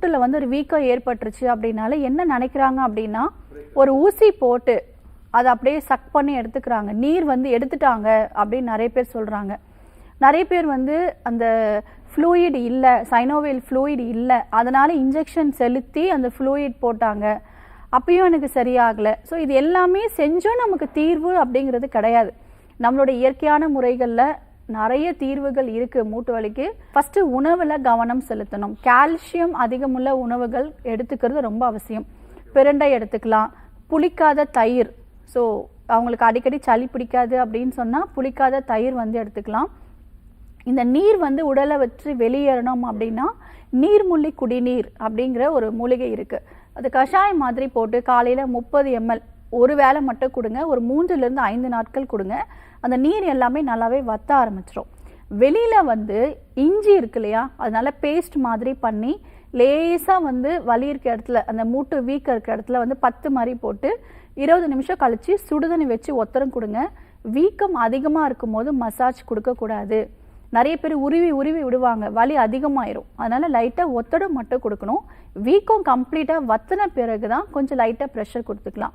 மூட்டில் வந்து ஒரு வீக்கம் ஏற்பட்டுருச்சு அப்படின்னால என்ன நினைக்கிறாங்க அப்படின்னா ஒரு ஊசி போட்டு அதை அப்படியே சக் பண்ணி எடுத்துக்கிறாங்க. நீர் வந்து எடுத்துட்டாங்க அப்படின்னு நிறைய பேர் சொல்கிறாங்க நிறைய பேர் வந்து அந்த ஃப்ளூயிட் இல்லை சைனோவேல் ஃப்ளூயிட் இல்லை அதனால் இன்ஜெக்ஷன் செலுத்தி அந்த ஃப்ளூயிட் போட்டாங்க. அப்பயும் எனக்கு சரியாகலை. ஸோ இது எல்லாமே செஞ்சும் நமக்கு தீர்வு அப்படிங்கிறது கிடையாது. நம்மளுடைய இயற்கையான முறைகளில் நிறைய தீர்வுகள் இருக்குது மூட்டு வலிக்கு ஃபஸ்ட்டு உணவில் கவனம் செலுத்தணும். கால்சியம் அதிகமுள்ள உணவுகள் எடுத்துக்கிறது ரொம்ப அவசியம். பிரண்டை எடுத்துக்கலாம். புளிக்காத தயிர். ஸோ அவங்களுக்கு அடிக்கடி சளி பிடிக்காது அப்படின்னு சொன்னால் புளிக்காத தயிர் வந்து எடுத்துக்கலாம். இந்த நீர் வந்து உடலை வச்சு வெளியேறணும் அப்படின்னா நீர்முள்ளி குடிநீர் அப்படிங்கிற ஒரு மூலிகை இருக்குது அது கஷாயம் மாதிரி போட்டு காலையில் முப்பது எம்எல் ஒரு வேளை மட்டும் கொடுங்க ஒரு மூன்றுலேருந்து ஐந்து நாட்கள் கொடுங்க. அந்த நீர் எல்லாமே நல்லாவே வத்த ஆரம்பிச்சிடும் வெளியில் வந்து இஞ்சி இருக்கு இல்லையா அதனால பேஸ்ட் மாதிரி பண்ணி லேசாக வந்து வலி இருக்க இடத்துல அந்த மூட்டு வீக்கம் இருக்க இடத்துல வந்து பத்து மாதிரி போட்டு இருபது நிமிஷம் கழித்து சுடுதண்ணி வச்சு ஒத்தரம் கொடுங்க. வீக்கம் அதிகமாக இருக்கும்போது மசாஜ் கொடுக்கக்கூடாது நிறைய பேர் உருவி உருவி விடுவாங்க வலி அதிகமாயிரும். அதனால லைட்டாக ஒத்தடம் மட்டும் கொடுக்கணும். வீக்கம் கம்ப்ளீட்டாக வத்தின பிறகு தான் கொஞ்சம் லைட்டாக ப்ரெஷர் கொடுத்துக்கலாம்.